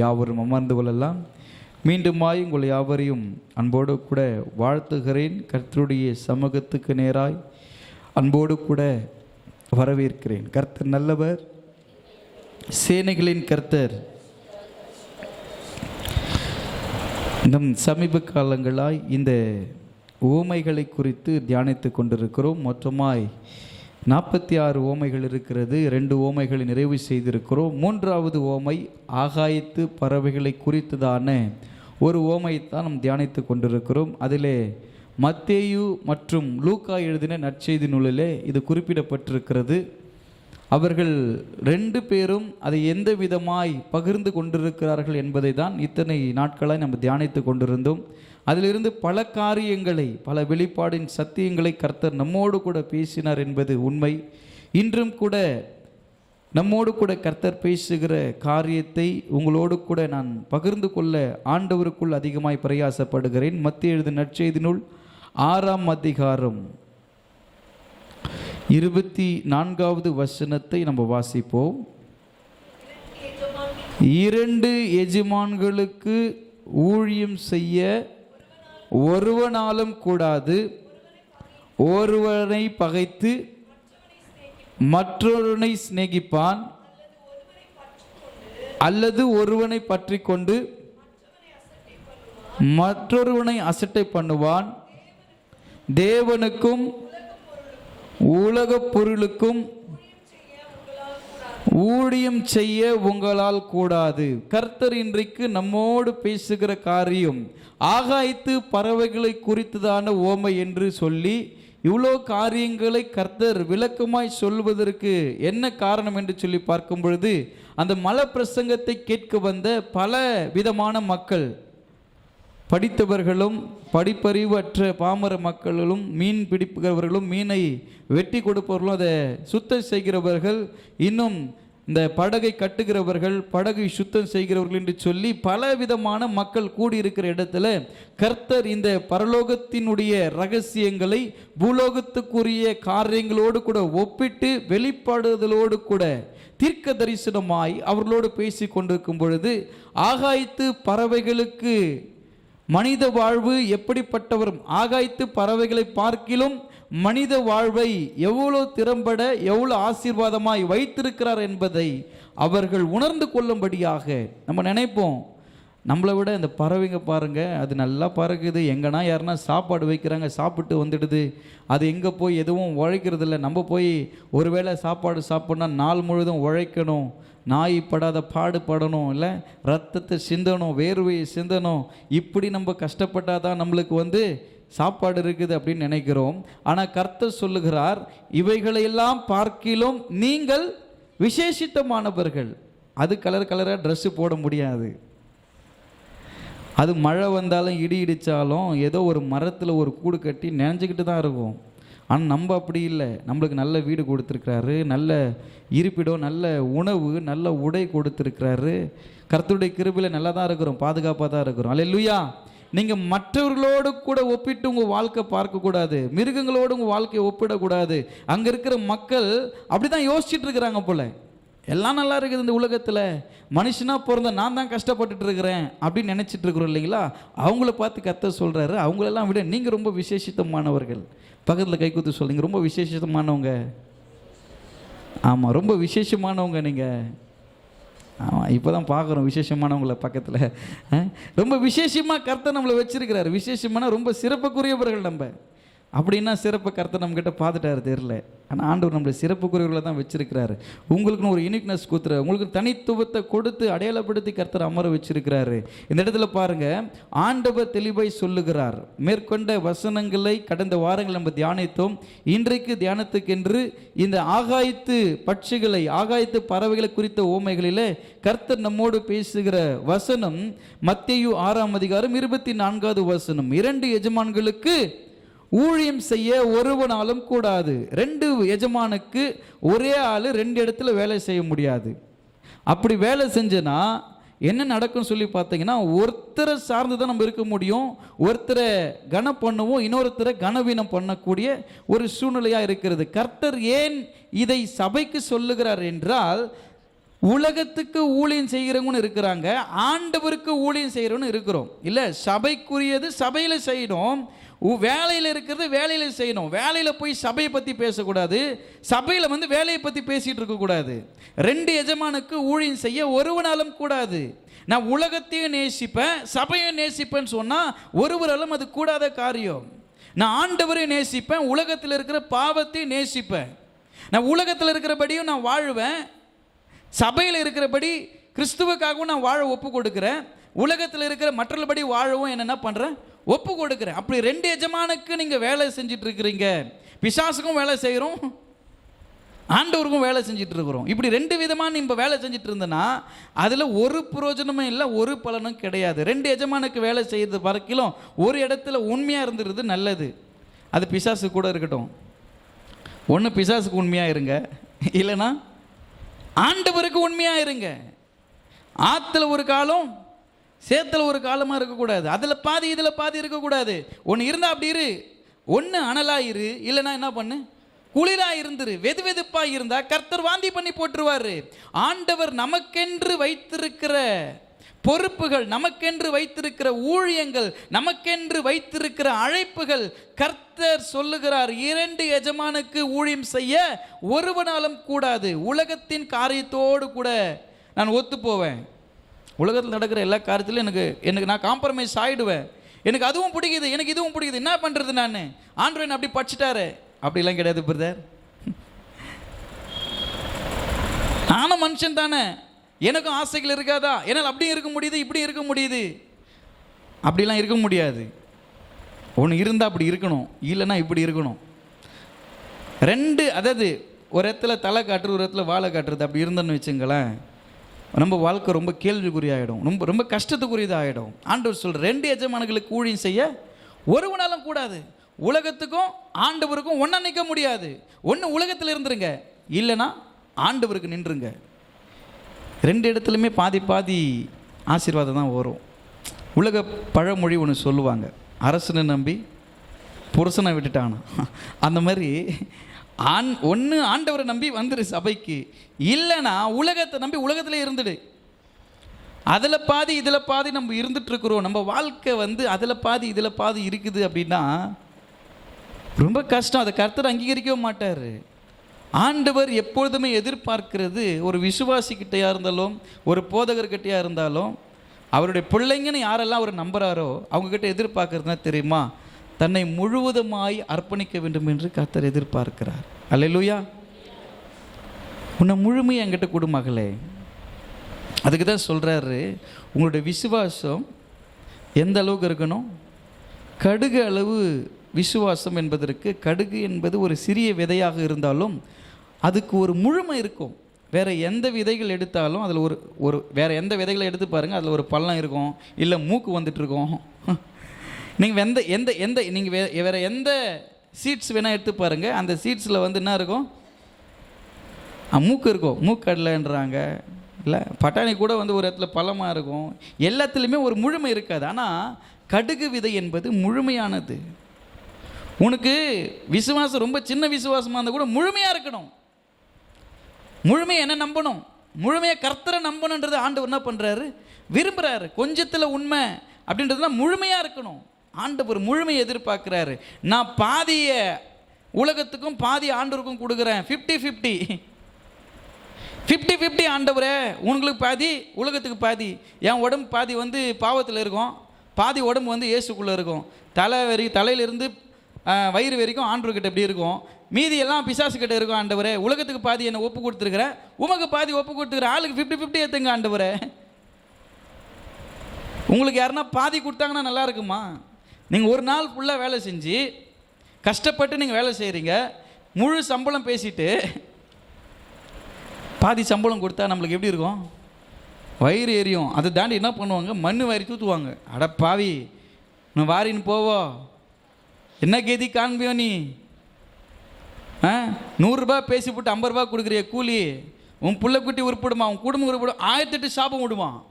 யாவரும் அமர்ந்து கொள்ளலாம். மீண்டுமாய் உங்கள் யாவரையும் அன்போடு கூட வாழ்த்துகிறேன். கர்த்தருடைய சமூகத்துக்கு நேராய் அன்போடு கூட வரவேற்கிறேன். கர்த்தர் நல்லவர். சேனைகளின் கர்த்தர். நம் சமீப காலங்களாய் இந்த ஊமைகளை குறித்து தியானித்து கொண்டிருக்கிறோம். மொத்தமாய் நாற்பத்தி ஆறு ஓமைகள் இருக்கிறது ரெண்டு ஓமைகளை நிறைவு செய்திருக்கிறோம். மூன்றாவது ஓமை ஆகாயத்து பறவைகளை குறித்ததான ஒரு ஓமையை தான் நாம் தியானித்து கொண்டிருக்கிறோம். அதிலே மத்தேயு மற்றும் லூக்கா எழுதின நற்செய்தி நூலிலே இது குறிப்பிடப்பட்டிருக்கிறது. அவர்கள் ரெண்டு பேரும் அதை எந்த விதமாய் பகிர்ந்து கொண்டிருக்கிறார்கள் என்பதை தான் இத்தனை நாட்களாய் நம்ம தியானித்து கொண்டிருந்தோம். அதிலிருந்து பல காரியங்களை பல வெளிப்பாடின் சத்தியங்களை கர்த்தர் நம்மோடு கூட பேசினார் என்பது உண்மை. இன்றும் கூட நம்மோடு கூட கர்த்தர் பேசுகிற காரியத்தை உங்களோடு கூட நான் பகிர்ந்து கொள்ள ஆண்டவருக்குள் அதிகமாய் பிரயாசப்படுகிறேன். மத்திய எழுது நற்செய்தி நூல் ஆறாம் அதிகாரம் இருபத்தி நான்காவது வசனத்தை நம்ம வாசிப்போம். இரண்டு எஜமான்களுக்கு ஊழியம் செய்ய ஒருவனாலும் கூடாது ஒருவனை பகைத்து மற்றொருவனை சிநேகிப்பான் அல்லது ஒருவனை பற்றி கொண்டு மற்றொருவனை அசட்டை பண்ணுவான். தேவனுக்கும் உலகப் பொருளுக்கும் ஊழியம் செய்ய உங்களால் கூடாது. கர்த்தர் இன்றைக்கு நம்மோடு பேசுகிற காரியம் ஆகாயத்து பறவைகளை குறித்ததான ஓமை என்று சொல்லி இவ்வளோ காரியங்களை கர்த்தர் விளக்கமாய் சொல்வதற்கு என்ன காரணம் என்று சொல்லி பார்க்கும் பொழுது அந்த மல பிரசங்கத்தை கேட்க வந்த பல விதமான மக்கள் படித்தவர்களும் படிப்பறிவற்ற பாமர மக்களும் மீன் பிடிப்பவர்களும் மீனை வெட்டி கொடுப்பவர்களும் அதை சுத்தம் செய்கிறவர்கள் இன்னும் இந்த படகை கட்டுகிறவர்கள் படகை சுத்தம் செய்கிறவர்கள் என்று சொல்லி பல விதமான மக்கள் கூடியிருக்கிற இடத்துல கர்த்தர் இந்த பரலோகத்தினுடைய ரகசியங்களை பூலோகத்துக்குரிய காரியங்களோடு கூட ஒப்பிட்டு வெளிப்படுதலோடு கூட தீர்க்க தரிசனமாய் அவர்களோடு பேசி கொண்டிருக்கும் பொழுது ஆகாயத்து பறவைகளுக்கு மனித வாழ்வு எப்படிப்பட்டவரும் ஆகாய்த்து பறவைகளை பார்க்கிலும் மனித வாழ்வை எவ்வளோ திறம்பட எவ்வளோ ஆசீர்வாதமாய் வைத்திருக்கிறார் என்பதை அவர்கள் உணர்ந்து கொள்ளும்படியாக நம்ம நினைப்போம். நம்மளை விட இந்த பறவைங்க பாருங்கள் அது நல்லா பறக்குது. எங்கன்னா யாருன்னா சாப்பாடு வைக்கிறாங்க சாப்பிட்டு வந்துடுது. அது எங்கே போய் எதுவும் உழைக்கிறது இல்லை நம்ம போய் ஒருவேளை சாப்பாடு சாப்பிட்னா நாள் முழுதும் உழைக்கணும். நாய் படாத பாடுபடணும் இல்லை? ரத்தத்தை சிந்தணும் வேர்வையை சிந்தணும். இப்படி நம்ம கஷ்டப்பட்டால் தான் நம்மளுக்கு வந்து சாப்பாடு இருக்குது அப்படின்னு நினைக்கிறோம். ஆனால் கர்த்தர் சொல்லுகிறார் இவைகளையெல்லாம் பார்க்கிலும் நீங்கள் விசேஷித்தமானவர்கள். அது கலர் கலராக ட்ரெஸ்ஸு போட முடியாது. அது மழை வந்தாலும் இடி இடித்தாலும் ஏதோ ஒரு மரத்தில் ஒரு கூடு கட்டி நினைஞ்சிக்கிட்டு தான் இருக்கும். ஆனால் நம்ம அப்படி இல்லை. நம்மளுக்கு நல்ல வீடு கொடுத்துருக்கிறாரு நல்ல இருப்பிடம் நல்ல உணவு நல்ல உடை கொடுத்துருக்கிறாரு. கர்த்தருடைய கிருபியில் நல்லா தான் இருக்கிறோம் பாதுகாப்பாக தான் இருக்கிறோம். அல்ல நீங்கள் மற்றவர்களோடு கூட ஒப்பிட்டு உங்கள் வாழ்க்கை பார்க்கக்கூடாது. மிருகங்களோடு உங்கள் வாழ்க்கையை ஒப்பிடக்கூடாது. அங்கே இருக்கிற மக்கள் அப்படி தான் யோசிச்சுட்டு இருக்கிறாங்க போல. எல்லாம் நல்லா இருக்குது இந்த உலகத்தில். மனுஷனாக பிறந்த நான் தான் கஷ்டப்பட்டுட்டு இருக்கிறேன் அப்படின்னு நினச்சிட்டு இருக்கிறோம் இல்லைங்களா? அவங்கள பார்த்து கத்த சொல்கிறாரு அவங்களெல்லாம் விட நீங்கள் ரொம்ப விசேஷித்தமானவர்கள். பக்கத்தில் கை சொல்லுங்கள் சொல்லுங்க. ரொம்ப விசேஷமானவங்க ஆமாம் ரொம்ப விசேஷமானவங்க நீங்கள் ஆமாம் இப்போ தான் பார்க்குறோம் விசேஷமானவங்கள பக்கத்தில். ரொம்ப விசேஷமாக கர்த்தர் நம்மளை வச்சுருக்கிறார். விசேஷமான ரொம்ப சிறப்புக்குரியவர்கள் நம்ம. அப்படின்னா சிறப்பு கர்த்தர் நம்மக்கிட்ட பார்த்துட்டாரு தெரியல. ஆனால் ஆண்டவர் நம்மளை குறைவுகளை தான் வச்சிருக்கிறாரு. உங்களுக்குன்னு ஒரு யூனிக்னஸ் கொடுத்துரு. உங்களுக்கு தனித்துவத்தை கொடுத்து அடையாளப்படுத்தி கர்த்தர் அமர வச்சிருக்கிறாரு. இந்த இடத்துல பாருங்க ஆண்டவர் தெளிவாய் சொல்லுகிறார். மேற்கொண்ட வசனங்களை கடந்த வாரங்கள் நம்ம தியானித்தோம். இன்றைக்கு தியானத்துக்கென்று இந்த ஆகாயத்து பட்சிகளை ஆகாயத்து பறவைகளை குறித்த ஓமைகளில் கர்த்தர் நம்மோடு பேசுகிற வசனம் மத்தியு ஆறாம் அதிகாரம் இருபத்தி நான்காவது வசனம். இரண்டு எஜமான்களுக்கு ஊழியம் செய்ய ஒருவனாலும் கூடாது. ரெண்டு எஜமானுக்கு ஒரே ஆள் ரெண்டு இடத்துல வேலை செய்ய முடியாது. அப்படி வேலை செஞ்சனா என்ன நடக்கும்னு சொல்லி பார்த்தீங்கன்னா ஒருத்தரை சார்ந்து தான் நம்ம இருக்க முடியும். ஒருத்தரை கனம் பண்ணுவோம் இன்னொருத்தரை கனவீனம் பண்ணக்கூடிய ஒரு சூழ்நிலையாக இருக்கிறது. கர்த்தர் ஏன் இதை சபைக்கு சொல்லுகிறார் என்றால் உலகத்துக்கு ஊழியம் செய்கிறவங்கன்னு இருக்கிறாங்க ஆண்டவருக்கு ஊழியம் செய்கிறவன்னு இருக்கிறோம். இல்லை சபைக்குரியது சபையில் செய்யணும். வேலையில் இருக்கிறது வேலையில் செய்யணும். வேலையில் போய் சபையை பற்றி பேசக்கூடாது. சபையில் வந்து வேலையை பற்றி பேசிகிட்டு இருக்கக்கூடாது ரெண்டு எஜமானுக்கு ஊழியம் செய்ய ஒருவனாலும் கூடாது. நான் உலகத்தையும் நேசிப்பேன் சபையும் நேசிப்பேன்னு சொன்னால் ஒருவராலும் அது கூடாத காரியம். நான் ஆண்டவரையும் நேசிப்பேன் உலகத்தில் இருக்கிற பாவத்தையும் நேசிப்பேன். நான் உலகத்தில் இருக்கிறபடியும் நான் வாழுவேன். சபையில் இருக்கிறபடி கிறிஸ்துவுக்காகவும் நான் வாழ ஒப்பு கொடுக்குறேன். உலகத்தில் இருக்கிற மற்றபடி வாழவும் என்னென்ன பண்ணுறேன் ஒப்பு கொடுக்குறேன். அப்படி ரெண்டு எஜமானுக்கு நீங்கள் வேலை செஞ்சுட்டு இருக்கிறீங்க பிசாசுக்கும் வேலை செய்கிறோம் ஆண்டவருக்கும் வேலை செஞ்சுட்டு இருக்கிறோம் இப்படி ரெண்டு விதமாக இப்போ வேலை செஞ்சுட்டு இருந்தேன்னா அதில் ஒரு பிரயோஜனமும் இல்லை ஒரு பலனும் கிடையாது. ரெண்டு எஜமானுக்கு வேலை செய்கிறது வரைக்கிலும் ஒரு இடத்துல உண்மையாக இருந்துருது நல்லது. அது பிசாசு கூட இருக்கட்டும். ஒன்று பிசாசுக்கு உண்மையாக இருங்க. இல்லைன்னா ஆண்டவருக்கு உண்மையாக இருங்க. ஆற்றுல ஒரு காலம் சேத்துல ஒரு காலமாக இருக்கக்கூடாது. அதில் பாதி இதில் பாதி இருக்கக்கூடாது. ஒன்று இருந்தால் அப்படி இரு. ஒன்று அனலாக இரு. இல்லைன்னா என்ன பண்ணு? குளிராக இருந்துரு. வெது வெதுப்பாக இருந்தால் கர்த்தர் வாந்தி பண்ணி போட்டுருவாரு. ஆண்டவர் நமக்கென்று வைத்திருக்கிற பொறுப்புகள் நமக்கென்று வைத்திருக்கிற ஊழியங்கள் நமக்கென்று வைத்திருக்கிற அழைப்புகள் கர்த்தர் சொல்லுகிறார். இரண்டு எஜமானுக்கு ஊழியம் செய்ய ஒருவனாலும் கூடாது. உலகத்தின் காரியத்தோடு கூட நான் ஒத்து போவேன் உலகத்தில் நடக்கிற எல்லா காரியத்திலும் எனக்கு எனக்கு நான் காம்ப்ரமைஸ் ஆகிடுவேன் எனக்கு அதுவும் பிடிக்குது எனக்கு இதுவும் பிடிக்குது. என்ன பண்ணுறது நான்? ஆண்டவன் அப்படி படிச்சுட்டாரு. அப்படிலாம் கிடையாது பிரதர் நானும் மனுஷன் தானே. எனக்கும் ஆசைகள் இருக்காதா? என்னால் அப்படியும் இருக்க முடியுது இப்படியும் இருக்க முடியுது. அப்படிலாம் இருக்க முடியாது. ஒன்று இருந்தால் அப்படி இருக்கணும் இல்லைன்னா இப்படி இருக்கணும். ரெண்டு அதாவது ஒரு இடத்துல தலை காட்டுறது ஒரு இடத்துல வாழை காட்டுறது அப்படி இருந்தோன்னு வச்சுங்களேன். நம்ம வாழ்க்கை ரொம்ப கேள்விக்குறியாகிடும் ரொம்ப ரொம்ப கஷ்டத்துக்குரியதாகிடும் ஆண்டவர் சொல் ரெண்டு எஜமானங்களுக்கு ஊழியம் செய்ய ஒருவனாலும் கூடாது. உலகத்துக்கும் ஆண்டவருக்கும் ஒன்றா நிற்க முடியாது. ஒன்று உலகத்தில் இருந்துருங்க. இல்லைன்னா ஆண்டவருக்கு நின்றுங்க ரெண்டு இடத்துலையுமே பாதி பாதி ஆசீர்வாதம் தான் வரும். உலக பழமொழி ஒன்று சொல்லுவாங்க. அரசனை நம்பி புருஷனை விட்டுட்டானா? அந்த மாதிரி ஆண் ஒன்று ஆண்டவரை நம்பி வந்துடு சபைக்கு. இல்லைன்னா உலகத்தை நம்பி உலகத்தில் இருந்துடு. அதில் பாதி இதில் பாதி நம்ம இருந்துகிட்ருக்குறோம் நம்ம வாழ்க்கை வந்து அதில் பாதி இதில் பாதி இருக்குது அப்படின்னா ரொம்ப கஷ்டம். அதை கர்த்தர் அங்கீகரிக்கவே மாட்டார். ஆண்டவர் எப்பொழுதுமே எதிர்பார்க்கிறது ஒரு விசுவாசிக்கிட்டையாக இருந்தாலும் ஒரு போதகர்கிட்டையாக இருந்தாலும் அவருடைய பிள்ளைங்கன்னு யாரெல்லாம் அவர் நம்புறாரோ அவங்கக்கிட்ட எதிர்பார்க்குறதுனா தெரியுமா? தன்னை முழுவதுமாய் அர்ப்பணிக்க வேண்டும் என்று கர்த்தர் எதிர்பார்க்கிறார். அல்லையா உன்னை முழுமையை என்கிட்ட கொடு மகளே. அதுக்கு தான் சொல்கிறாரு உங்களுடைய விசுவாசம் எந்த அளவுக்கு இருக்கணும்? கடுகு அளவு விசுவாசம் என்பதற்கு கடுகு என்பது ஒரு சிறிய விதையாக இருந்தாலும் அதுக்கு ஒரு முழுமை இருக்கும். வேறு எந்த விதைகள் எடுத்தாலும் அதில் ஒரு ஒரு வேறு எந்த விதைகளை எடுத்து பாருங்கள் அதில் ஒரு பள்ளம் இருக்கும் இல்லை மூக்கு வந்துட்டுருக்கோம் நீங்கள் எந்த எந்த எந்த நீங்கள் வே வேறு எந்த சீட்ஸ் வேணால் எடுத்து பாருங்கள் அந்த சீட்ஸில் வந்து என்ன இருக்கும்? மூக்கு இருக்கும். மூக்கடலைன்றாங்க. இல்லை பட்டாணி கூட வந்து ஒரு இடத்துல பழமாக இருக்கும். எல்லாத்துலேயுமே ஒரு முழுமை இருக்காது. ஆனால் கடுகு விதை என்பது முழுமையானது. உனக்கு விசுவாசம் ரொம்ப சின்ன விசுவாசமாக இருந்தால் கூட முழுமையாக இருக்கணும். முழுமையை என்ன நம்பணும்? முழுமையாக கர்த்தரை நம்பணுன்றது ஆண்டவர் என்ன பண்ணுறாரு விரும்புகிறாரு கொஞ்சத்தில் உண்மை அப்படின்றதுலாம் முழுமையாக இருக்கணும். ஆண்டவர் முழுமையை எதிர்பார்க்குறாரு. நான் பாதியை உலகத்துக்கும் பாதி ஆண்டவருக்கும் கொடுக்குறேன். ஃபிஃப்டி ஃபிஃப்டி ஃபிஃப்டி ஃபிஃப்டி ஆண்டவரே உங்களுக்கு பாதி உலகத்துக்கு பாதி. என் உடம்பு பாதி வந்து பாவத்தில் இருக்கும். பாதி உடம்பு வந்து இயேசுக்குள்ளே இருக்கும். தலை வரி தலையிலிருந்து வயிறு வரைக்கும் ஆண்டவர்கிட்ட எப்படி இருக்கும்? மீதி எல்லாம் பிசாசுக்கிட்ட இருக்கும் ஆண்டவரே. உலகத்துக்கு பாதி என்னை ஒப்பு கொடுத்துருக்குறேன் உமக்கு பாதி ஒப்பு கொடுத்துருக்குற ஆளுக்கு ஃபிஃப்டி ஃபிஃப்டி ஏற்றுங்க ஆண்டவரே. உங்களுக்கு யாருன்னா பாதி கொடுத்தாங்கன்னா நல்லா இருக்குமா? நீங்கள் ஒரு நாள் ஃபுல்லாக வேலை செஞ்சு கஷ்டப்பட்டு நீங்கள் வேலை செய்கிறீங்க முழு சம்பளம் பேசிட்டு பாதி சம்பளம் கொடுத்தா நம்மளுக்கு எப்படி இருக்கும்? வயிறு எரியும். அதை தாண்டி என்ன பண்ணுவாங்க? மண் வாரி தூத்துவாங்க. அட பாவி நான் வாரின்னு போவோ? என்ன கேதி காண்பியோ நீ? ஆ? நூறுரூபா பேசி போட்டு ஐம்பது ரூபா கொடுக்குறிய கூலி. உன் பிள்ளைக்குட்டி குட்டி உருப்பிடுமா? உன் குடும்பம் உருப்பிடும். ஆயிரத்தெட்டு சாபம் விடுவான்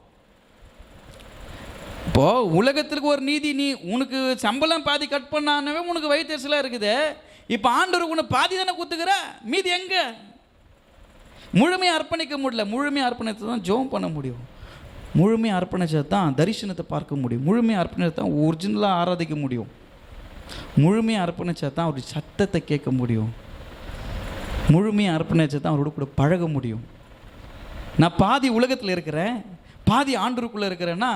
இப்போ உலகத்திற்கு ஒரு நீதி நீ உனக்கு சம்பளம் பாதி கட் பண்ணானவே உனக்கு வயிற்றுலாம் இருக்குது. இப்போ ஆண்டவர் உன்னை பாதி தானே குத்துக்கிற? மீதி எங்க? முழுமையாக அர்ப்பணிக்க முடியல. முழுமையாக அர்ப்பணித்து தான் ஜோம் பண்ண முடியும். முழுமையாக அர்ப்பணிச்சது தான் தரிசனத்தை பார்க்க முடியும். முழுமையாக அர்ப்பணிச்சா தான் ஒரிஜினலாக ஆராதிக்க முடியும். முழுமையாக அர்ப்பணிச்சா தான் அவருடைய சத்தத்தை கேட்க முடியும். முழுமையாக அர்ப்பணிச்சது தான் அவரோட கூட பழக முடியும். நான் பாதி உலகத்தில் இருக்கிறேன் பாதி ஆண்டருக்குள்ளே இருக்கிறேன்னா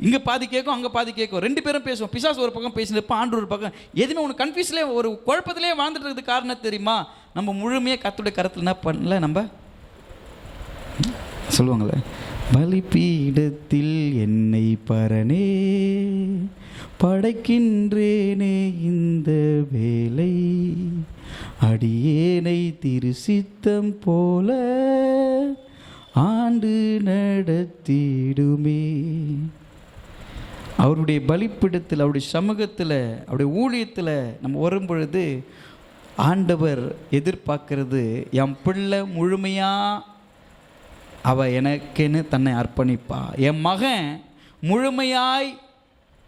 இங்கே பாதி கேட்கும் அங்கே பாதி கேட்கும் ரெண்டு பேரும் பேசுவோம். பிசாஸ் ஒரு பக்கம் பேசினப்ப ஆண்டு ஒரு பக்கம். எதுவுமே ஒன்று கன்ஃபியூஸ்லேயே ஒரு குழப்பத்திலே வாழ்ந்துட்டு காரணம் தெரியுமா? நம்ம முழுமையாக கத்துடைய கருத்தில் என்ன பண்ணல நம்ம? சொல்லுவாங்களே பலிப்பீடத்தில் என்னை பரனே படைக்கின்றேனே இந்த வேலை. அடியேனை திருசித்தம் போல ஆண்டு நடத்திடுமே. அவருடைய பலிப்பிடத்தில் அவருடைய சமூகத்தில் அவருடைய ஊழியத்தில் நம்ம வரும் பொழுது ஆண்டவர் எதிர்பார்க்கறது என் பிள்ளை முழுமையாக அவள் எனக்கென்னு தன்னை அர்ப்பணிப்பா. என் மகன் முழுமையாய்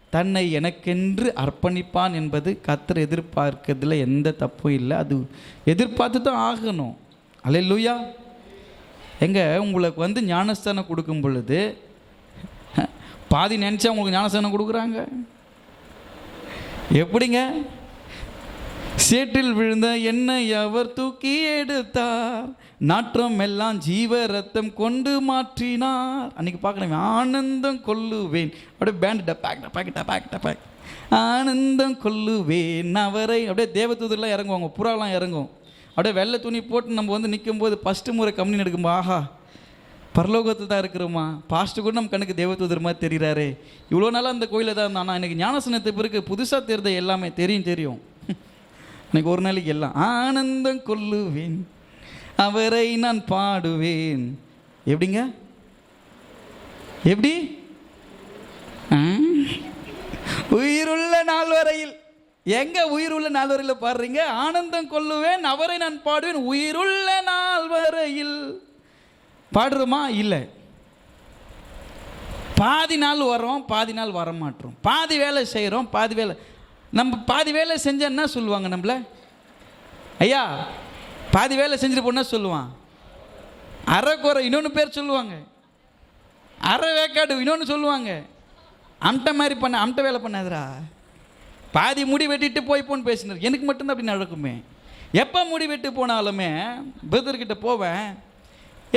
தன்னை எனக்கென்று அர்ப்பணிப்பான் என்பது கத்தர் எதிர்பார்க்கறதுல எந்த தப்பும் இல்லை. அது எதிர்பார்த்து தான் ஆகணும். அல்லேலூயா எங்க உங்களுக்கு வந்து ஞானஸ்தானம் கொடுக்கும் பொழுது பாதி நினச்சா உங்களுக்கு ஞானசனம் கொடுக்குறாங்க? எப்படிங்க? சேற்றில் விழுந்த என்னை அவர் தூக்கி எடுத்தார். நாற்றம் எல்லாம் ஜீவ ரத்தம் கொண்டு மாற்றினார். அன்னைக்கு பார்க்கணும் ஆனந்தம் கொல்லுவேன். அப்படியே பேண்ட் டப்பாக் டப்பாக் டப்பாக் டப்பாக் ஆனந்தம் கொல்லுவேன் அவரை. அப்படியே தேவதூதர்லாம் இறங்குவாங்க புறாலாம் இறங்கும். அப்படியே வெள்ளை துணி போட்டு நம்ம வந்து நிற்கும்போது ஃபஸ்ட்டு முறை கம்பெனி எடுக்கும்போது ஆஹா பரலோகத்தில் தான் இருக்கிறோமா? பாஸ்ட்டு கூட நம்ம கண்ணுக்கு தேவதூதர் மாதிரி தெரிகிறாரு இவ்வளோ நாளாக அந்த கோயிலில் தான் இருந்தானா? எனக்கு ஞானசனத்தை பிறகு புதுசாக தெரிந்த எல்லாமே தெரியும் தெரியும். எனக்கு ஒரு நாளைக்கு எல்லாம் ஆனந்தம் கொல்லுவேன் அவரை நான் பாடுவேன். எப்படிங்க? எப்படி? உயிருள்ள நாள் வரையில் எங்க உயிருள்ள நாள் வரையில் பாடுறீங்க? ஆனந்தம் கொள்ளுவேன் அவரை நான் பாடுவேன். உயிருள்ள நாள் வரையில் பாடுறோமா? இல்லை. பாதி நாள் வரோம் பாதி நாள் வரமாட்டோம். பாதி வேலை செய்கிறோம் பாதி வேலை. நம்ம பாதி வேலை செஞ்சா என்ன சொல்லுவாங்க நம்மள? ஐயா பாதி வேலை செஞ்சுட்டு போனால் சொல்லுவான். அரைக்குறை இன்னொன்று பேர் சொல்லுவாங்க. அரை வேக்காடு இன்னொன்று சொல்லுவாங்க. அம்ட்ட மாதிரி பண்ண அம்ட்ட வேலை பண்ணாதரா பாதி முடி வெட்டிட்டு போய் போன்னு பேசினார். எனக்கு மட்டும்தான் அப்படி நடக்குமே. எப்போ முடி வெட்டு போனாலுமே பிரதர்கிட்ட போவேன்.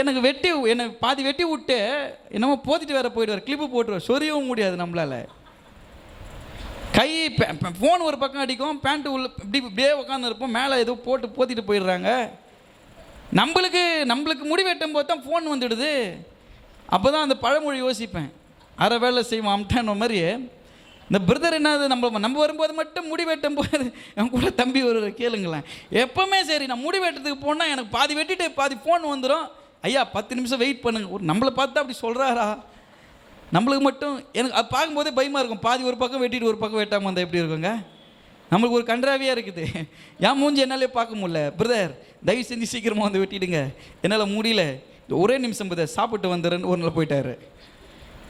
எனக்கு வெட்டி எனக்கு பாதி வெட்டி விட்டு என்னமோ போத்திட்டு வேற போயிடுவார். கிளிப்பு போட்டுருவார். சொரியவும் முடியாது நம்மளால. கை ஃபோன் ஒரு பக்கம் அடிக்கும் பேண்ட்டு உள்ள இப்படி இப்படியே உட்காந்துருப்போம் மேலே ஏதோ போட்டு போத்திட்டு போயிடுறாங்க. நம்மளுக்கு நம்மளுக்கு முடி வெட்டும் போது தான் ஃபோன் வந்துடுது. அப்போ தான் அந்த பழமொழி யோசிப்பேன். அரை வேலை செய்வோம் அம்ட்டான மாதிரி இந்த பிரதர் என்னது நம்ம நம்ம வரும்போது மட்டும் முடி வெட்டும் போது என் கூட தம்பி ஒரு கேளுங்களேன். எப்போவுமே சரி நான் முடி வெட்டுறதுக்கு போனால் எனக்கு பாதி வெட்டிட்டு பாதி ஃபோன் வந்துடும் ஐயா பத்து நிமிஷம் வெயிட் பண்ணுங்க. ஒரு நம்மளை பார்த்து அப்படி சொல்கிறாரா நம்மளுக்கு மட்டும் எனக்கு அது பார்க்கும்போதே பயமாக இருக்கும். பாதி ஒரு பக்கம் வெட்டிட்டு ஒரு பக்கம் வெட்டாமல் வந்தால் எப்படி இருக்குங்க? நம்மளுக்கு ஒரு கன்றாவியாக இருக்குது. ஏன் மூஞ்சி என்னாலே பார்க்க முடியல. பிரதர் தயவு செஞ்சு சீக்கிரமாக வந்து வெட்டிடுங்க. என்னால் முடியல. ஒரே நிமிஷம் பிரதர் சாப்பிட்டு வந்துடுறேன்னு ஒரு நாள் போயிட்டார்.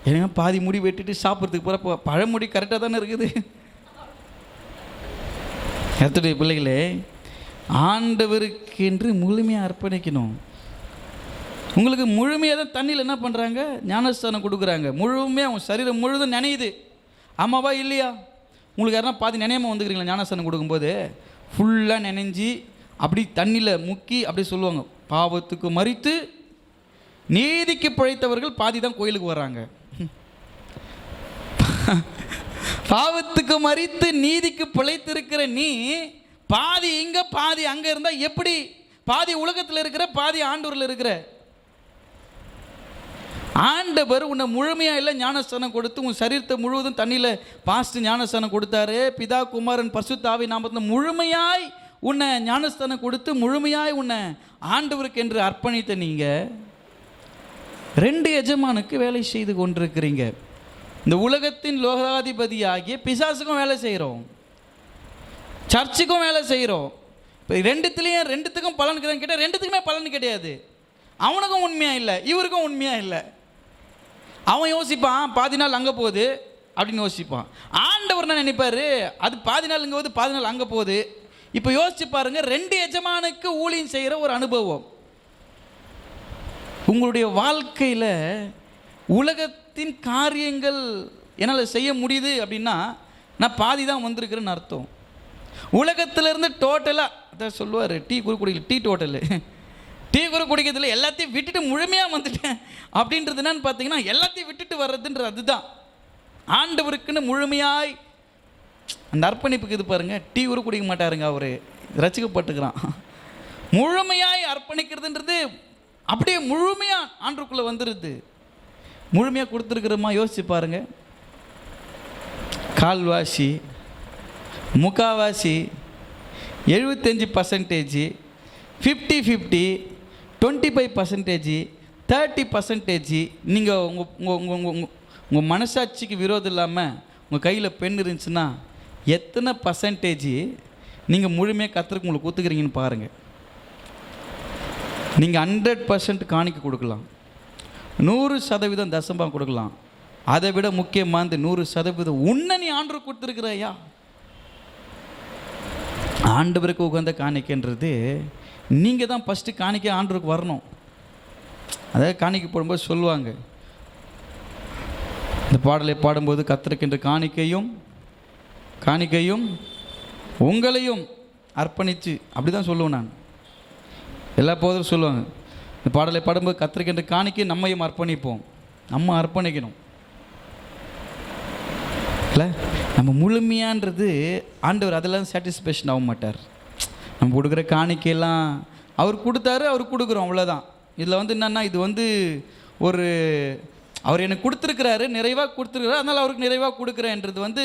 ஏன்னா பாதி முடி வெட்டிட்டு சாப்பிட்றதுக்கு போகிற பழமுடி கரெக்டாக தானே இருக்குது? கர்த்தருடைய பிள்ளைகளே ஆண்டவருக்கென்று முழுமையாக அர்ப்பணிக்கணும். உங்களுக்கு முழுமையாக தான் தண்ணியில் என்ன பண்ணுறாங்க ஞானஸ்தானம் கொடுக்குறாங்க. முழுமையாக அவங்க சரீரம் முழுதும் நினையுது. ஆமாவா இல்லையா? உங்களுக்கு யாருன்னா பாதி நினையாமல் வந்துக்கிறீங்களா ஞானஸ்தானம் கொடுக்கும்போது? ஃபுல்லாக நினைஞ்சி அப்படி தண்ணியில் முக்கி அப்படி சொல்லுவாங்க. பாவத்துக்கு மறித்து நீதிக்கு பிழைத்தவர்கள் பாதி தான் கோயிலுக்கு வர்றாங்க. பாவத்துக்கு மறித்து நீதிக்கு பிழைத்திருக்கிற நீ பாதி இங்கே பாதி அங்கே இருந்தால் எப்படி? பாதி உலகத்தில் இருக்கிற பாதி ஆண்டூரில் இருக்கிற ஆண்டவர் உன்னை முழுமையாக இல்லை ஞானஸ்தானம் கொடுத்து உன் சரீரத்தை முழுவதும் தண்ணியில் பாஸ்ட் ஞானஸ்தானம் கொடுத்தாரு. பிதா குமாரன் பசுத்தாவி நாமத்தில் முழுமையாய் உன்னை ஞானஸ்தானம் கொடுத்து முழுமையாய் உன்னை ஆண்டவருக்கு என்று அர்ப்பணித்த நீங்கள் ரெண்டு எஜமானுக்கு வேலை செய்து கொண்டிருக்கிறீங்க. இந்த உலகத்தின் லோகாதிபதியாகிய பிசாசுக்கும் வேலை செய்கிறோம் சர்ச்சுக்கும் வேலை செய்கிறோம் இப்போ ரெண்டுத்துலேயும் ரெண்டுத்துக்கும் பலன் கிடையாது. கேட்டால் ரெண்டுத்துக்குமே பலன் கிடையாது. அவனுக்கும் உண்மையாக இல்லை இவருக்கும் உண்மையாக இல்லை. அவன் யோசிப்பான் பாதி நாள் அங்கே போகுது அப்படின்னு யோசிப்பான். ஆண்டவர் என்ன நினைப்பார்? அது பாதி நாள் இங்கே போகுது பாதி நாள் அங்கே போகுது. இப்போ யோசிச்சு பாருங்க ரெண்டு எஜமானுக்கு ஊழியம் செய்கிற ஒரு அனுபவம். உங்களுடைய வாழ்க்கையில் உலகத்தின் காரியங்கள் என்னால் செய்ய முடியுது அப்படின்னா நான் பாதி தான் வந்திருக்கிறேன்னு அர்த்தம். உலகத்திலேருந்து டோட்டலாக அதான் சொல்லுவார் டீ குறு குடிக்கல டீ டோட்டலு டீ குறு குடிக்கிறதுல எல்லாத்தையும் விட்டுட்டு முழுமையாக வந்துட்டேன். அப்படின்றது என்னன்னு பார்த்தீங்கன்னா எல்லாத்தையும் விட்டுட்டு வர்றதுன்றது அதுதான். ஆண்டவருக்குன்னு முழுமையாய் அந்த அர்ப்பணிப்புக்கு இது பாருங்க டீ கூட குடிக்க மாட்டாருங்க அவர். ரசிக்கப்பட்டுக்கிறான். முழுமையாய் அர்ப்பணிக்கிறதுன்றது அப்படியே முழுமையாக ஆண்டுக்குள்ளே வந்துடுது முழுமையாக கொடுத்துருக்குறோமா? யோசிச்சு பாருங்க. கால்வாசி முக்காவாசி எழுபத்தஞ்சி percentage fifty fifty twenty five percentage thirty percentage நீங்கள் உங்கள் உங்கள் உங்கள் உங்கள் உங்கள் உங்கள் மனசாட்சிக்கு விரோதம் இல்லாமல் உங்கள் கையில் பெண் இருந்துச்சுன்னா எத்தனை பர்சன்டேஜ் நீங்கள் முழுமையாக கத்துறக்கு உங்களுக்கு ஒத்துக்கிறீங்கன்னு பாருங்கள் நீங்கள் ஹண்ட்ரட் பர்சன்ட் காணிக்க கொடுக்கலாம். நூறு சதவீதம் தசம்பம் கொடுக்கலாம். அதை விட முக்கியமானது நூறு சதவீதம் உன்னை நீ ஆண்டு கொடுத்துருக்குறையா? ஆண்டவருக்கு உகந்த காணிக்கன்றது நீங்கள் தான் ஃபஸ்ட்டு காணிக்க ஆண்டருக்கு வரணும். அதாவது காணிக்கை போடும்போது சொல்லுவாங்க. இந்த பாடலை பாடும்போது கத்திருக்கின்ற காணிக்கையும் காணிக்கையும் உங்களையும் அர்ப்பணித்து அப்படி தான் சொல்லுவேன் நான். எல்லா போதும் சொல்லுவாங்க. இந்த பாடலை பாடும்போது கத்திருக்கின்ற காணிக்கை நம்மையும் அர்ப்பணிப்போம். நம்ம அர்ப்பணிக்கணும். இல்லை? நம்ம முழுமையான்றது ஆண்டவர் அதெல்லாம் சாட்டிஸ்ஃபேக்ஷன் ஆக மாட்டார் நம்ம கொடுக்குற காணிக்கையெல்லாம் அவர் கொடுத்தாரு அவர் கொடுக்குறோம் அவ்வளோதான் இதில் வந்து என்னென்னா இது வந்து ஒரு அவர் எனக்கு கொடுத்துருக்கிறாரு நிறைவாக கொடுத்துருக்கிறாரு அதனால் அவருக்கு நிறைவாக கொடுக்குறேன்றது வந்து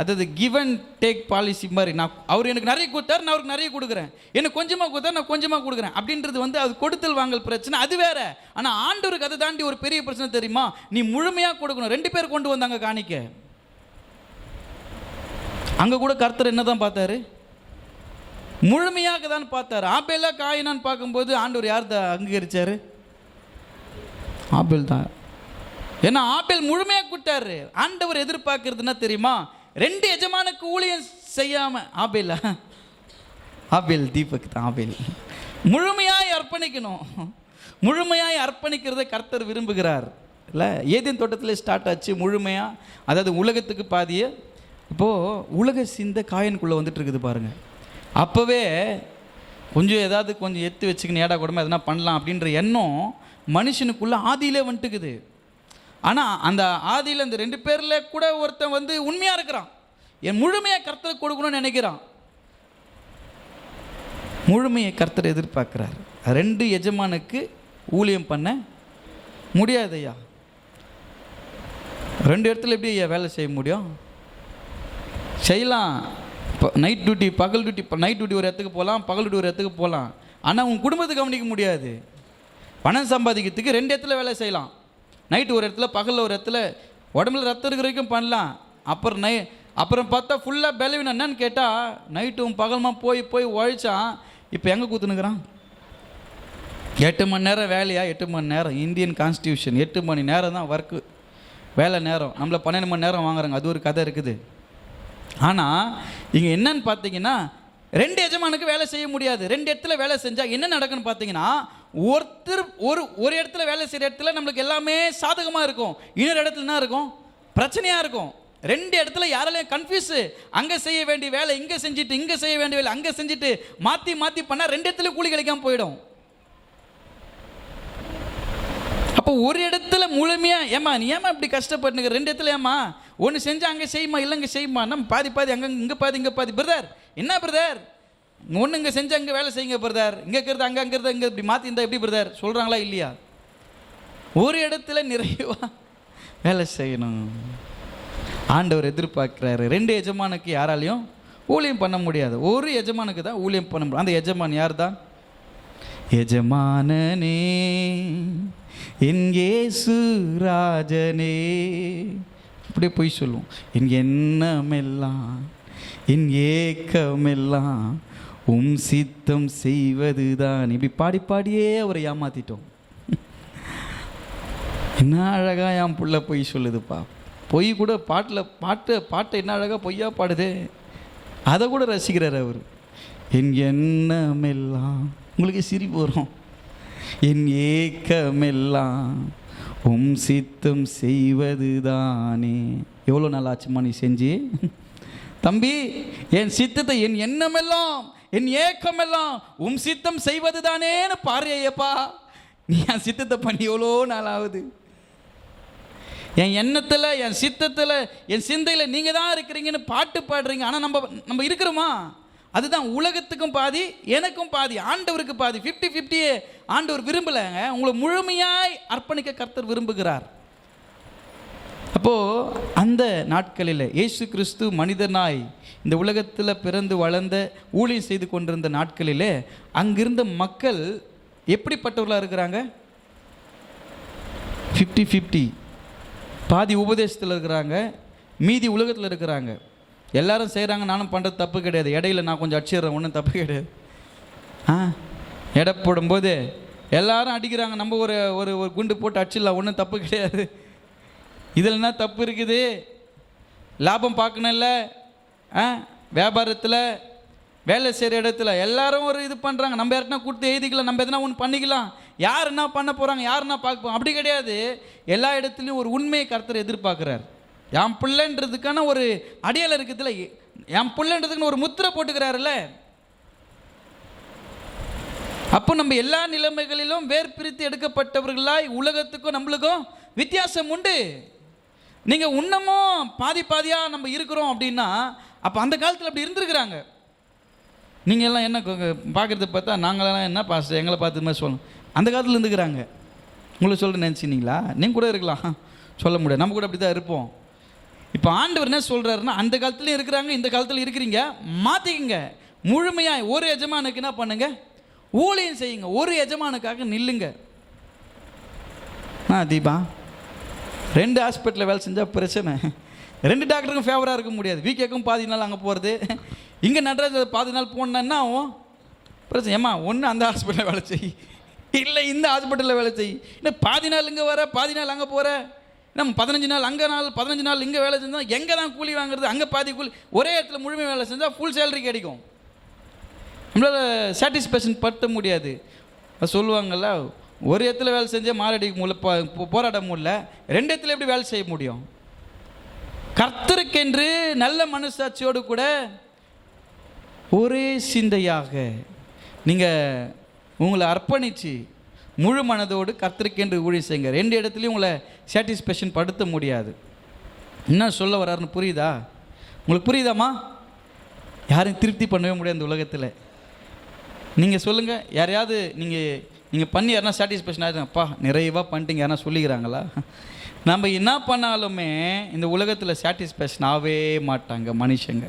அதாவது கிவ் அண்ட் டேக் பாலிசி மாதிரி. நான் அவர் எனக்கு நிறைய கொடுத்தாரு நான் அவருக்கு நிறைய கொடுக்குறேன். எனக்கு கொஞ்சமாக கொடுத்தாரு நான் கொஞ்சமாக கொடுக்குறேன். அப்படின்றது வந்து அது கொடுத்தல் வாங்கல் பிரச்சனை அது வேற. ஆனால் ஆண்டவருக்கு அதை தாண்டி ஒரு பெரிய பிரச்சனை தெரியுமா? நீ முழுமையாக கொடுக்கணும். ரெண்டு பேர் கொண்டு வந்தாங்க காணிக்க. அங்கே கூட கர்த்தர் என்ன தான் பார்த்தாரு? முழுமையாக தான் பார்த்தார். ஆபேலா காயினான்னு பார்க்கும்போது ஆண்டவர் யார் அங்கீகரிச்சார்? ஆப்பிள் தான். ஏன்னா ஆப்பிள் முழுமையாக கூட்டாரு ஆண்டவர் எதிர்பார்க்கறதுன்னா தெரியுமா? ரெண்டு எஜமானுக்கு ஊழியம் செய்யாம ஆப்பிளா ஆப்பிள் தீபக் தான் ஆபேல். முழுமையாய் அர்ப்பணிக்கணும். முழுமையாய் அர்ப்பணிக்கிறதை கர்த்தர் விரும்புகிறார். இல்லை ஏதேன் தோட்டத்தில் ஸ்டார்ட் ஆச்சு முழுமையாக அதாவது உலகத்துக்கு பாதிய. இப்போது உலக சிந்த காயனுக்குள்ளே வந்துட்டு இருக்குது பாருங்கள் அப்போவே கொஞ்சம் ஏதாவது கொஞ்சம் எத்து வச்சுக்கின்னு ஏடா கூடமா எதனா பண்ணலாம் அப்படின்ற எண்ணம் மனுஷனுக்குள்ளே ஆதியிலே வந்துட்டுக்குது. ஆனால் அந்த ஆதியில் அந்த ரெண்டு பேரில் கூட ஒருத்தன் வந்து உண்மையாக இருக்கிறான். என் முழுமையாக கர்த்தர் கொடுக்கணும்னு நினைக்கிறான். முழுமையை கர்த்தர் எதிர்பார்க்குறார். ரெண்டு எஜமானுக்கு ஊழியம் பண்ண முடியாதையா ரெண்டு இடத்துல எப்படி ஐயா வேலை செய்ய முடியும்? செய்யலாம். இப்போ நைட் டியூட்டி பகல் டியூட்டி நைட் டியூட்டி ஒரு இடத்துக்கு போகலாம் பகல் டியூட்டி ஒரு இடத்துக்கு போகலாம் ஆனால் உன் குடும்பத்தை கவனிக்க முடியாது. பணம் சம்பாதிக்கிறதுக்கு ரெண்டு இடத்துல வேலை செய்யலாம். நைட்டு ஒரு இடத்துல பகலில் ஒரு இடத்துல உடம்புல ரத்தம் இருக்கிற வரைக்கும் பண்ணலாம். அப்புறம் நை அப்புறம் பார்த்தா ஃபுல்லாக பலவீனம். என்னன்னு கேட்டால் நைட்டும் பகலுமா போய் போய் உழைச்சான் இப்போ எங்கே கூத்துனுக்குறான்? எட்டு மணி நேரம் வேலையா? எட்டு மணி நேரம். இந்தியன் கான்ஸ்டியூஷன் எட்டு மணி நேரம் தான் ஒர்க்கு வேலை நேரம். நம்மள பன்னெண்டு மணி நேரம் வாங்குறாங்க. அது ஒரு கதை இருக்குது. ஆனால் இங்கே என்னன்னு பார்த்தீங்கன்னா ரெண்டு எஜமானுக்கு வேலை செய்ய முடியாது. ரெண்டு இடத்துல வேலை செஞ்சால் என்ன நடக்குன்னு பார்த்தீங்கன்னா ஒருத்தர் ஒரு ஒரு இடத்துல வேலை செய்கிற இடத்துல நம்மளுக்கு எல்லாமே சாதகமாக இருக்கும். இன்னொரு இடத்துல என்ன இருக்கும்? பிரச்சனையாக இருக்கும். ரெண்டு இடத்துல யாராலையும் கன்ஃபியூஸு அங்கே செய்ய வேண்டிய வேலை இங்கே செஞ்சுட்டு இங்கே செய்ய வேண்டிய வேலை அங்கே செஞ்சுட்டு மாற்றி மாற்றி பண்ணால் ரெண்டு இடத்துல கூலி கிடைக்காமல் போயிடும். அப்போ ஒரு இடத்துல முழுமையாக ஏமா நீ ஏமா இப்படி கஷ்டப்பட்டுங்க ரெண்டு இடத்துல ஏமா ஒன்று செஞ்சு அங்கே செய்யுமா இல்லைங்க செய்யுமா? நம்ம பாதி பாதி அங்கே இங்கே பாதி இங்கே பாதி. பிரதர் என்ன பிரதர் ஒன்று இங்கே செஞ்சு அங்கே வேலை செய்யுங்க பிரதர் இங்கே இருக்கிறது அங்கே அங்கே இருக்கிறது இங்கே இப்படி மாற்றி இருந்தால் எப்படி பிரதர் சொல்கிறாங்களா இல்லையா? ஒரு இடத்துல நிறைவா வேலை செய்யணும். ஆண்டவர் எதிர்பார்க்குறாரு. ரெண்டு எஜமானுக்கு யாராலையும் ஊழியம் பண்ண முடியாது. ஒரு எஜமானுக்கு தான் ஊழியம் பண்ண முடியும். அந்த எஜமான் யார் தான் எஜமானனே. என் இயேசு ராஜனே. அப்படியே போய் சொல்லுவோம். என் எண்ணமெல்லாம் என் ஏக்கமெல்லாம் உம் சித்தம் செய்வது தான் இப்படி பாடி பாடியே அவரை ஏமாத்திட்டோம். என்ன அழகாக என் புள்ள பொய் சொல்லுதுப்பா. பொய் கூட பாட்டில் பாட்டு பாட்டை என்ன அழகாக பொய்யா பாடுதே. அதை கூட ரசிக்கிறார் அவர். என் எண்ணமெல்லாம் உங்களுக்கு சிரிப்பு வரும். என் ஏக்கமெல்லாம் உம் சித்தம் செய்வது தானே எவ்வளோ நாள் ஆச்சுமா நீ செஞ்சு? தம்பி என் சித்தத்தை என் எண்ணமெல்லாம் என் ஏக்கமெல்லாம் உம் சித்தம் செய்வதுதானேன்னு பாரு ஐயப்பா. நீ என் சித்தத்தை பண்ணி எவ்வளோ நாள் ஆகுது? என் எண்ணத்தில் என் சித்தத்தில் என் சிந்தையில் நீங்கள் தான் இருக்கிறீங்கன்னு பாட்டு பாடுறீங்க. ஆனால் நம்ம நம்ம இருக்கிறோமா? அதுதான் உலகத்துக்கும் பாதி எனக்கும் பாதி ஆண்டவருக்கு பாதி. ஃபிஃப்டி ஃபிஃப்டியே ஆண்டவர் விரும்பலைங்க. உங்களை முழுமையாய் அர்ப்பணிக்க கர்த்தர் விரும்புகிறார். அப்போது அந்த நாட்களில் இயேசு கிறிஸ்து மனிதனாய் இந்த உலகத்தில் பிறந்து வளர்ந்த ஊழியம் செய்து கொண்டிருந்த நாட்களிலே அங்கிருந்த மக்கள் எப்படிப்பட்டவர்களாக இருக்கிறாங்க? ஃபிஃப்டி ஃபிஃப்டி பாதி உபதேசத்தில் இருக்கிறாங்க மீதி உலகத்தில் இருக்கிறாங்க. எல்லாரும் செய்கிறாங்க நானும் பண்ணுறது தப்பு கிடையாது. இடையில நான் கொஞ்சம் அடிச்சிடுறேன் ஒன்றும் தப்பு கிடையாது. ஆ? எடை போடும்போது எல்லாரும் அடிக்கிறாங்க நம்ம ஒரு ஒரு ஒரு குண்டு போட்டு அடிச்சிடலாம் ஒன்றும் தப்பு கிடையாது. இதில் என்ன தப்பு இருக்குது? லாபம் பார்க்கணும்ல ஆ? வியாபாரத்தில் வேலை செய்கிற இடத்துல எல்லாரும் ஒரு இது பண்ணுறாங்க நம்ம யாருக்குன்னா கொடுத்து எழுதிக்கலாம் நம்ம எதனா ஒன்று பண்ணிக்கலாம். யார் என்ன பண்ண போகிறாங்க யார் என்ன பார்க்க போகிறாங்க அப்படி கிடையாது. எல்லா இடத்துலையும் ஒரு உண்மையை கருத்தர் எதிர்பார்க்குறாரு. என் பிள்ளைன்றதுக்கான ஒரு அடையாளம் இருக்குதுல்ல என் பிள்ளைன்றதுக்குன்னு ஒரு முத்திரை போட்டுக்கிறாருல்ல. அப்போ நம்ம எல்லா நிலைமைகளிலும் வேர் பிரித்து எடுக்கப்பட்டவர்களாய் உலகத்துக்கும் நம்மளுக்கும் வித்தியாசம் உண்டு. நீங்கள் இன்னமும் பாதி பாதியாக நம்ம இருக்கிறோம் அப்படின்னா அப்போ அந்த காலத்தில் அப்படி இருந்திருக்கிறாங்க. நீங்கள் எல்லாம் என்ன பார்க்குறது பார்த்தா நாங்களெல்லாம் என்ன பாஸ் எங்களை பார்த்து மாதிரி சொல்லணும் அந்த காலத்தில் இருந்துக்கிறாங்க. உங்களை சொல்ல நினச்சினீங்களா? நீங்கள் கூட இருக்கலாம். சொல்ல முடியாது. நம்ம கூட அப்படி தான் இருப்போம். இப்போ ஆண்டவர் என்ன சொல்கிறாருன்னா அந்த காலத்துலேயும் இருக்கிறாங்க இந்த காலத்தில் இருக்கிறீங்க மாற்றிக்கங்க முழுமையாக ஒரு எஜமானுக்கு என்ன பண்ணுங்க? ஊழியம் செய்யுங்க. ஒரு எஜமானுக்காக நில்லுங்க. ஆ தீபா? ரெண்டு ஹாஸ்பிட்டலில் வேலை செஞ்சால் பிரச்சனை. ரெண்டு டாக்டருக்கும் ஃபேவராக இருக்க முடியாது. வீக்கேக்கும் பாதி நாள் அங்கே போகிறது இங்கே நடராஜ் பாதி நாள் போனா என்ன ஆகும்? பிரச்சனை. ஏம்மா ஒன்று அந்த ஹாஸ்பிட்டலில் வேலை செய். இல்லை இந்த ஹாஸ்பிட்டலில் வேலை செய். இன்னும் பாதி நாள் இங்கே வர பாதி நாள் அங்கே போகிற நம்ம பதினஞ்சு நாள் அங்கே நாள் பதினஞ்சு நாள் இங்கே வேலை செஞ்சால் எங்கே தான் கூலி வாங்குறது? அங்கே பாதி கூலி ஒரே இடத்துல முழுமை வேலை செஞ்சால் ஃபுல் சேலரி கிடைக்கும். நம்மளால் சாட்டிஸ்ஃபேக்ஷன் படுத்த முடியாது. சொல்லுவாங்கள்ல ஒரு இடத்துல வேலை செஞ்சால் மாரடிக்க முடியல போராட முடியல ரெண்டு இடத்துல எப்படி வேலை செய்ய முடியும்? கர்த்தருக்கென்று நல்ல மனசாட்சியோடு கூட ஒரே சிந்தையாக நீங்கள் உங்களை அர்ப்பணித்து முழு மனதோடு கர்த்தருக்கென்று ஊழி செய்யுங்க. ரெண்டு இடத்துலையும் உங்களை சாட்டிஸ்ஃபேக்ஷன் படுத்த முடியாது. என்ன சொல்ல வர்றாருன்னு புரியுதா? உங்களுக்கு புரியுதாம்மா? யாரையும் திருப்தி பண்ணவே முடியாது இந்த உலகத்தில். நீங்கள் சொல்லுங்கள் யாரையாவது நீங்கள் நீங்கள் பண்ணி யாருனா சாட்டிஸ்ஃபேக்ஷன் ஆகிடும் அப்பா நிறைவாக பண்ணிட்டீங்க யாரா சொல்லிக்கிறாங்களா? நம்ம என்ன பண்ணாலுமே இந்த உலகத்தில் சாட்டிஸ்ஃபேக்ஷன் ஆகவே மாட்டாங்க மனுஷங்க.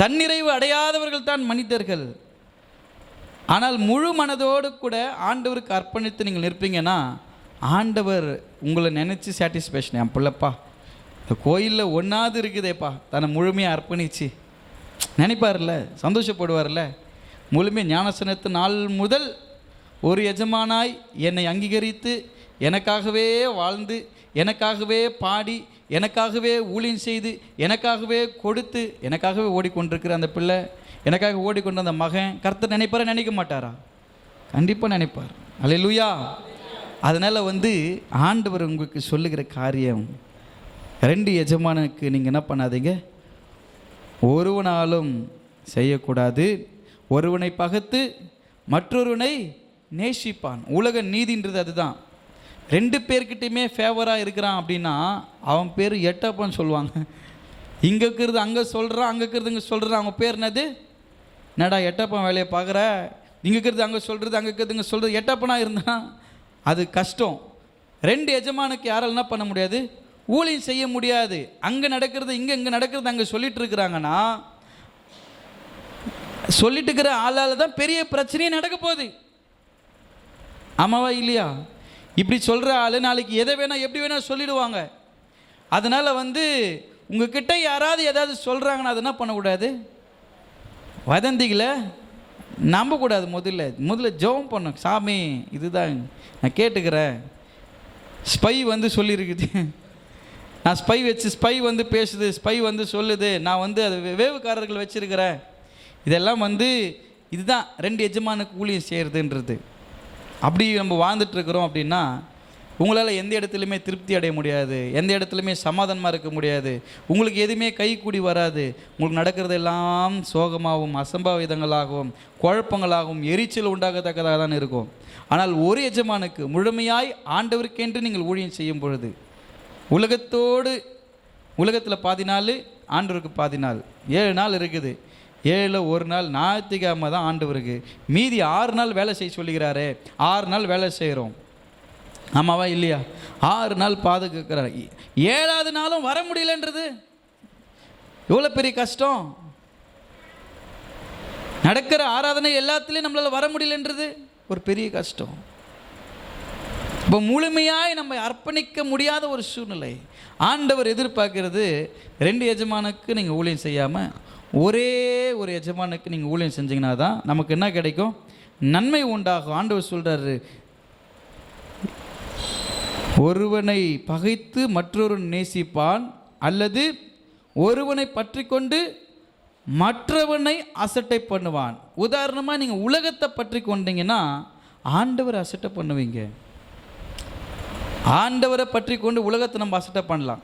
தன்னிறைவு அடையாதவர்கள் தான் மனிதர்கள். ஆனால் முழு மனதோடு கூட ஆண்டவருக்கு அர்ப்பணித்து நீங்கள் நிற்பீங்கன்னா ஆண்டவர் உங்களை நினச்சி சாட்டிஸ்ஃபேக்ஷன் என் பிள்ளைப்பா இந்த கோயிலில் ஒன்றாவது இருக்குதேப்பா. தன்னை முழுமையாக அர்ப்பணிச்சு. நினைப்பார்ல சந்தோஷப்படுவார்ல முழுமையாக ஞானசனத்து நாள் முதல் ஒரு எஜமானாய் என்னை அங்கீகரித்து எனக்காகவே வாழ்ந்து எனக்காகவே பாடி எனக்காகவே ஊழியம் செய்து எனக்காகவே கொடுத்து எனக்காகவே ஓடிக்கொண்டிருக்கிற அந்த பிள்ளை எனக்காக ஓடிக்கொண்ட அந்த மகன் கர்த்தர் நினைப்பாரா நினைக்க மாட்டாரா? கண்டிப்பாக நினைப்பார். அல்லேலூயா அதனால் வந்து ஆண்டவர் உங்களுக்கு சொல்லுகிற காரியம் ரெண்டு எஜமானுக்கு நீங்கள் என்ன பண்ணாதீங்க? ஒருவனாலும் செய்யக்கூடாது. ஒருவனை பகத்து மற்றொருவனை நேசிப்பான். உலக நீதின்றது அதுதான். ரெண்டு பேர்கிட்டையுமே ஃபேவராக இருக்கிறான் அப்படின்னா அவன் பேர் எட்டப்பன்னு சொல்லுவாங்க. இங்கே இருக்கிறது அங்கே சொல்கிறான் அங்கே இருக்கிறது இங்கே சொல்கிறான் அவங்க பேர் என்னது? என்னடா எட்டப்பன் வேலையை பார்க்குற? இங்கே இருக்கிறது அங்கே சொல்கிறது அங்கே இருக்கிறது இங்கே சொல்கிறது எட்டப்பனாக இருந்தான்? அது கஷ்டம். ரெண்டு எஜமானுக்கு யாரால் என்ன பண்ண முடியாது? ஊழியம் செய்ய முடியாது. அங்கே நடக்கிறது இங்கே இங்கே நடக்கிறது அங்கே சொல்லிட்டு இருக்கிறாங்கன்னா சொல்லிட்டு இருக்கிற ஆளால் தான் பெரிய பிரச்சனையே நடக்க போகுது. ஆமாவா இல்லையா? இப்படி சொல்கிற ஆள் நாளைக்கு எதை வேணால் எப்படி வேணால் சொல்லிடுவாங்க. அதனால் வந்து உங்ககிட்ட யாராவது ஏதாவது சொல்கிறாங்கன்னா அது என்ன பண்ணக்கூடாது? வதந்திகளை நம்பக்கூடாது முதல்ல. முதல்ல ஜெபம் பண்ணும் சாமி இதுதான் நான் கேட்டுக்கிறேன். ஸ்பை வந்து சொல்லியிருக்குது நான் ஸ்பை வச்சு ஸ்பை வந்து பேசுது ஸ்பை வந்து சொல்லுது. நான் வந்து அது வேவுக்காரர்கள் வச்சுருக்கிறேன். இதெல்லாம் வந்து இதுதான் ரெண்டு எஜமானுக்கு ஊழியம் செய்கிறதுன்றது அப்படி நம்ம வாழ்ந்துட்டுருக்குறோம் அப்படின்னா உங்களால் எந்த இடத்துலையுமே திருப்தி அடைய முடியாது எந்த இடத்துலையுமே சமாதானமாக இருக்க முடியாது உங்களுக்கு எதுவுமே கைக்கூடி வராது உங்களுக்கு நடக்கிறதெல்லாம் சோகமாகவும் அசம்பாவிதங்களாகவும் குழப்பங்களாகவும் எரிச்சல் உண்டாகத்தக்கதாக தான் இருக்கும். ஆனால் ஒரு எஜமானுக்கு முழுமையாய் ஆண்டவருக்கென்று நீங்கள் ஊழியம் செய்யும் பொழுது உலகத்தோடு உலகத்தில் பாதி நாள் ஆண்டவருக்கு பாதி நாள். ஏழு நாள் இருக்குது. ஏழில் ஒரு நாள் ஞாயிற்றுக்கிழமை தான் ஆண்டவருக்கு. மீதி ஆறு நாள் வேலை செய்ய சொல்லுகிறாரே ஆறு நாள் வேலை செய்கிறோம் ஆமாவா இல்லையா? ஆறு நாள் பாதுகாக்கிறார். ஏழாவது நாளும் வர முடியலன்றது. எவ்வளோ பெரிய கஷ்டம். நடக்கிற ஆராதனை எல்லாத்துலேயும் நம்மளால் வர முடியலன்றது ஒரு பெரிய கஷ்டம். இப்போ முழுமையாய் நம்ம அர்ப்பணிக்க முடியாத ஒரு சூழ்நிலை. ஆண்டவர் எதிர்பார்க்கிறது ரெண்டு எஜமானுக்கு நீங்கள் ஊழியம் செய்யாமல் ஒரே ஒரு எஜமானுக்கு நீங்கள் ஊழியம் செஞ்சீங்கன்னா தான் நமக்கு என்ன கிடைக்கும்? நன்மை உண்டாகும். ஆண்டவர் சொல்கிறாரு ஒருவனை பகைத்து மற்றொரு நேசிப்பான் அல்லது ஒருவனை பற்றி கொண்டு மற்றவனை அசட்டை பண்ணுவான். உதாரணமாக நீங்கள் உலகத்தை பற்றி கொண்டீங்கன்னா ஆண்டவரை அசட்டை பண்ணுவீங்க. ஆண்டவரை பற்றி கொண்டு உலகத்தை நம்ம அசட்டை பண்ணலாம்.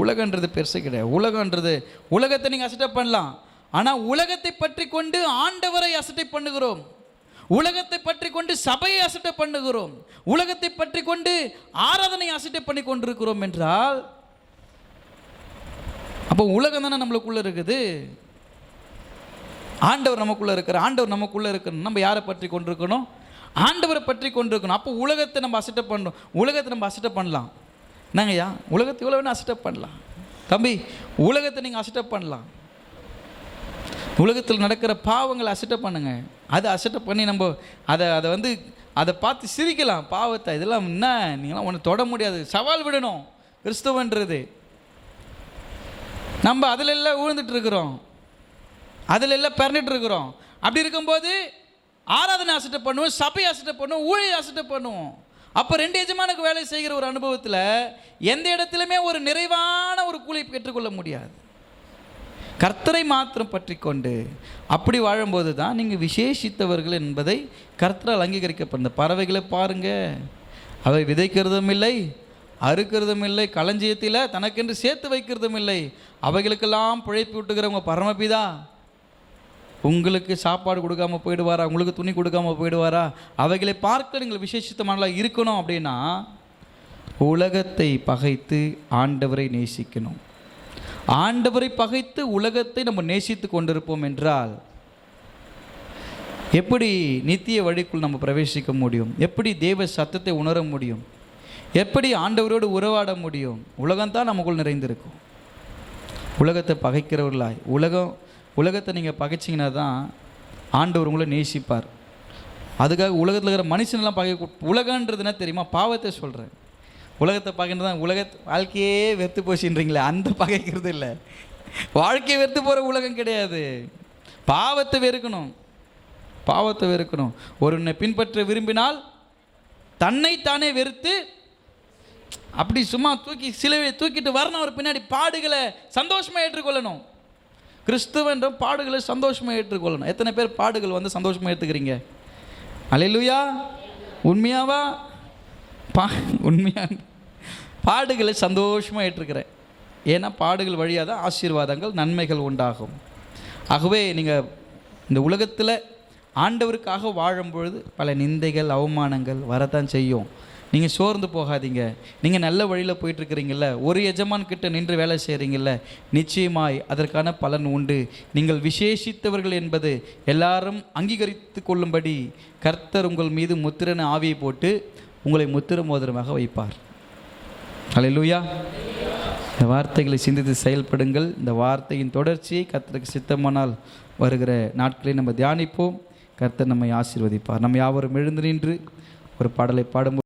உலகன்றது பெருசு கிடையாது. உலகன்றது உலகத்தை நீங்கள் அசட்டை பண்ணலாம். ஆனால் உலகத்தை பற்றி கொண்டு ஆண்டவரை அசட்டை பண்ணுகிறோம். உலகத்தை பற்றி கொண்டு சபையை அசட்டை பண்ணுகிறோம். உலகத்தை பற்றி கொண்டு ஆராதனை அசட்டை பண்ணி கொண்டிருக்கிறோம் என்றால் அப்போ உலகம் தானே நம்மளுக்குள்ள இருக்குது? ஆண்டவர் நமக்குள்ள இருக்கிற ஆண்டவர் நமக்குள்ள இருக்கணும் நம்ம யாரை பற்றி கொண்டிருக்கணும்? ஆண்டவரை பற்றி கொண்டிருக்கணும். அப்போ உலகத்தை நம்ம அசட்டை பண்ணணும். உலகத்தை நம்ம அசட்டை பண்ணலாம். என்னங்கய்யா? உலகத்தை இவ்வளோ வேணும் அசட்டை பண்ணலாம். தம்பி உலகத்தை நீங்கள் அசட்டை பண்ணலாம். உலகத்தில் நடக்கிற பாவங்களை அசட்டை பண்ணுங்க. அதை அசட்டை பண்ணி நம்ம அதை அதை வந்து அதை பார்த்து சிரிக்கலாம். பாவத்தை இதெல்லாம் என்ன? நீங்களாம் ஒன்று தொட முடியாது. சவால் விடணும். கிறிஸ்துவன்றது. நம்ம அதில் எல்லாம் விழுந்துட்டு இருக்கிறோம். அதில் எல்லாம் பிறந்துட்டு இருக்கிறோம். அப்படி இருக்கும்போது ஆராதனை அசட்டை பண்ணுவோம் சபை அசட்டை பண்ணுவோம் ஊழியை அசட்டை பண்ணுவோம். அப்போ ரெண்டு எஜமானுக்கு வேலை செய்கிற ஒரு அனுபவத்தில் எந்த இடத்துலையுமே ஒரு நிறைவான ஒரு கூலி பெற்றுக்கொள்ள முடியாது. கர்த்தரை மாத்திரம் பற்றி கொண்டு அப்படி வாழும்போது தான் நீங்கள் விசேஷித்தவர்கள் என்பதை கர்த்தரால் அங்கீகரிக்கப்படுந்த பறவைகளை பாருங்கள் அவை விதைக்கிறதும் இல்லை அறுக்கிறதும் இல்லை களஞ்சியத்தில் தனக்கென்று சேர்த்து வைக்கிறதும் இல்லை. அவைகளுக்கெல்லாம் பிழைப்பு விட்டுக்கிறவங்க பரமபிதா. உங்களுக்கு சாப்பாடு கொடுக்காம போயிடுவாரா? உங்களுக்கு துணி கொடுக்காம போயிடுவாரா? அவைகளை பார்க்க நீங்கள் விசேஷித்தமானலாம் இருக்கணும் அப்படின்னா உலகத்தை பகைத்து ஆண்டவரை நேசிக்கணும். ஆண்டவரை பகைத்து உலகத்தை நம்ம நேசித்து கொண்டிருப்போம் என்றால் எப்படி நித்திய வழிக்குள் நம்ம பிரவேசிக்க முடியும்? எப்படி தேவ சத்தத்தை உணர முடியும்? எப்படி ஆண்டவரோடு உறவாட முடியும்? உலகம்தான் நமக்குள் நிறைந்திருக்கும். உலகத்தை பகைக்கிறவர்களாய் உலகம் உலகத்தை நீங்கள் பகைச்சிங்கன்னா தான் ஆண்டவர் உங்களை நேசிப்பார். அதுக்காக உலகத்தில் இருக்கிற மனுஷனெல்லாம் பகை உலகன்றது என்ன தெரியுமா? பாவத்தை சொல்கிறேன் உலகத்தை பார்க்கின்றது உலக வாழ்க்கையே வெறுத்து போச்சுன்றீங்களே அந்த பகைக்கிறது இல்லை. வாழ்க்கையை வெறுத்து போகிற உலகம் கிடையாது. பாவத்தை வெறுக்கணும். பாவத்தை வெறுக்கணும். ஒருவனை பின்பற்ற விரும்பினால் தன்னை தானே வெறுத்து அப்படி சும்மா தூக்கி சிலுவை தூக்கிட்டு வரணும். அவர் பின்னாடி பாடுகளை சந்தோஷமாக ஏற்றுக்கொள்ளணும். கிறிஸ்துவன்ற பாடுகளை சந்தோஷமாக ஏற்றுக்கொள்ளணும். எத்தனை பேர் பாடுகள் வந்து சந்தோஷமாக ஏற்றுக்கிறீங்க அலையிலுயா உண்மையாவா? பா உண்மையா? பாடுகளை சந்தோஷமாக ஏற்றுக்கிறேன் ஏன்னா பாடுகள் வழியாக தான் ஆசீர்வாதங்கள் நன்மைகள் உண்டாகும். ஆகவே நீங்கள் இந்த உலகத்தில் ஆண்டவருக்காக வாழும் பொழுது பல நிந்தைகள் அவமானங்கள் வரத்தான் செய்யும். நீங்கள் சோர்ந்து போகாதீங்க. நீங்கள் நல்ல வழியில் போயிட்டுருக்கிறீங்கள ஒரு எஜமான் கிட்ட நின்று வேலை செய்கிறீங்கள நிச்சயமாய் அதற்கான பலன் உண்டு. நீங்கள் விசேஷித்தவர்கள் என்பது எல்லாரும் அங்கீகரித்து கொள்ளும்படி கர்த்தர் உங்கள் மீது முத்திரன ஆவியை போட்டு உங்களை முத்திர மோதிரமாக வைப்பார். அல்லேலூயா இந்த வார்த்தைகளை சிந்தித்து செயல்படுங்கள். இந்த வார்த்தையின் தொடர்ச்சியை கர்த்தருக்கு சித்தமானால் வருகிற நாட்களை நம்ம தியானிப்போம். கர்த்தர் நம்மை ஆசீர்வதிப்பார். நம்ம யாவரும் எழுந்து நின்று ஒரு பாடலை பாடும்போது